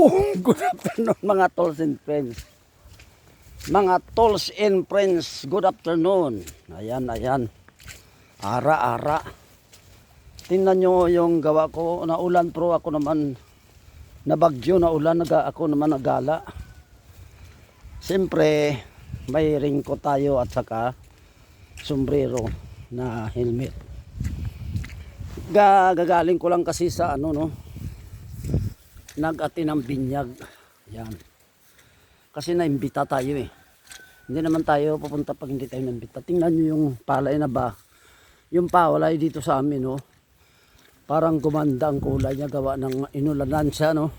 Oh, good afternoon mga tolls and friends. Mga tolls and friends, good afternoon. Ayan, ayan. Ara-ara. Tingnan nyo yung gawa ko. Naulan pero ako naman nabagyo na ulan. Naga, ako naman nagala. Siyempre, may ringko tayo at saka sombrero na helmet. Gagagaling ko lang kasi sa ano no, nag-ati ng binyag. Yan. Kasi naimbita tayo eh. Hindi naman tayo pupunta pag hindi tayo naimbita. Tingnan nyo yung palay na ba. Yung palay dito sa amin no. Parang gumanda ang kulay niya gawa ng inulanan siya no.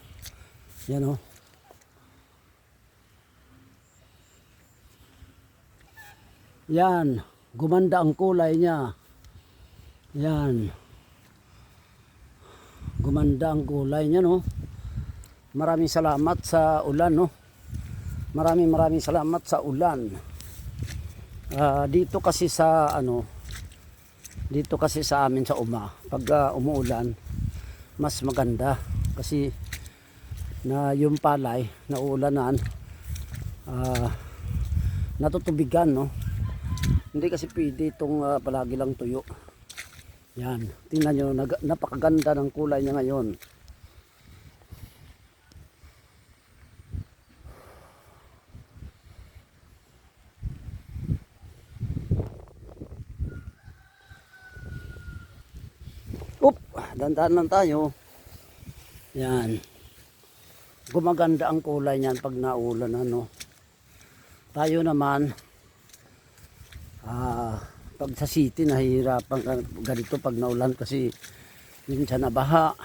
Yan no. Yan. Gumanda ang kulay niya. Yan. Gumanda ang kulay niya no. Maraming salamat sa ulan, no? Maraming maraming salamat sa ulan. Ah, dito kasi sa ano, dito kasi sa amin sa Uma, pag ah, umuulan, mas maganda kasi na yung palay na uulanan ah, natutubigan, no? Hindi kasi pwede itong ah, palagi lang tuyo. Yan, tingnan nyo, napakaganda ng kulay niya ngayon. Up, dandan lang tayo. Yan. Gumaganda ang kulay niyan pag naulan ano. Tayo naman ah pag sa city nahihirapan ganito pag naulan kasi minsan nabaha.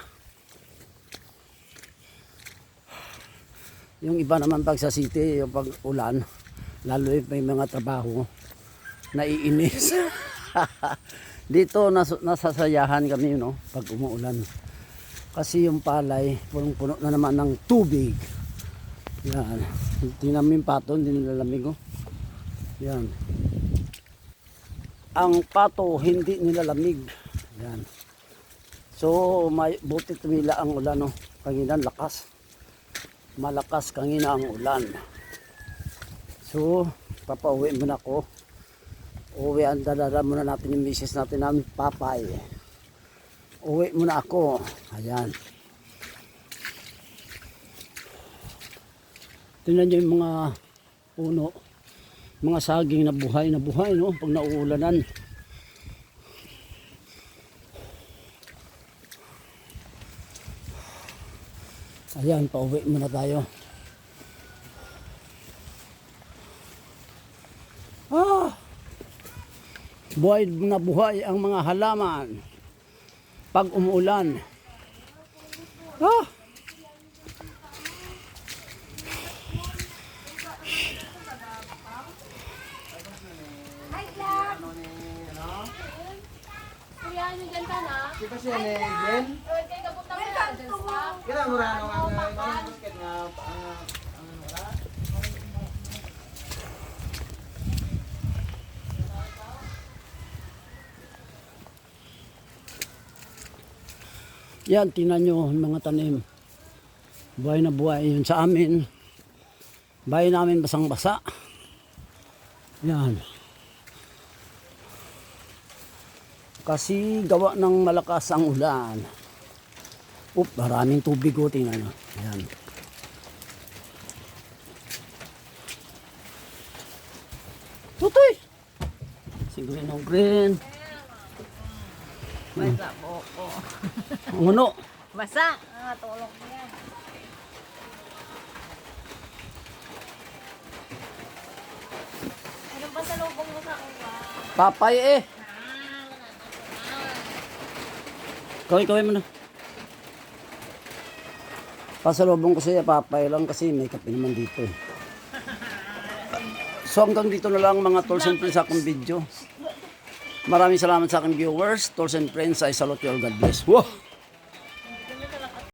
Yung iba naman pag sa city, yung pag ulan, lalo yung may mga trabaho, naiinis. Dito nas nasasayahan kami no pag umuulan. Kasi yung palay punong-puno na naman ng tubig. Yan. Tingnan mo yung pato, hindi nilalamig oh. Yan. Ang pato hindi nilalamig. Yan. So may buti tumila ang ulan no. Kanina lakas. Malakas kanina ang ulan. So papauwi muna ako uwi ang dadala muna natin yung misis natin namin papay. Uwi muna ako. Ayan. Tingnan nyo yung mga puno mga saging na buhay na buhay no? Pag nauulanan. Ayan pauwi muna tayo. Ah buhay na buhay ang mga halaman pag umuulan. Ah! Ano ba siya ni rin ang ang ang basket nga Yan, tingnan nyo mga tanim. Buhay na buhay yun sa amin. Bahay namin basang-basa. Yan. Kasi gawa ng malakas ang ulan. Up, maraming tubig o tingnan nyo. Yan. Tutoy! Siguro ng green. Basa po ko. Ang ano? Basa! Ah, tulog yan. Anong ba sa lubong mo sa ba? Papay eh. Kawin, kawin mo na. Pasalubong ko siya, papay lang kasi may kape naman dito eh. So hanggang dito na lang mga and friends sa akong video. Maraming salamat sa aking viewers, tools and friends. I salute you all. God bless. Wow!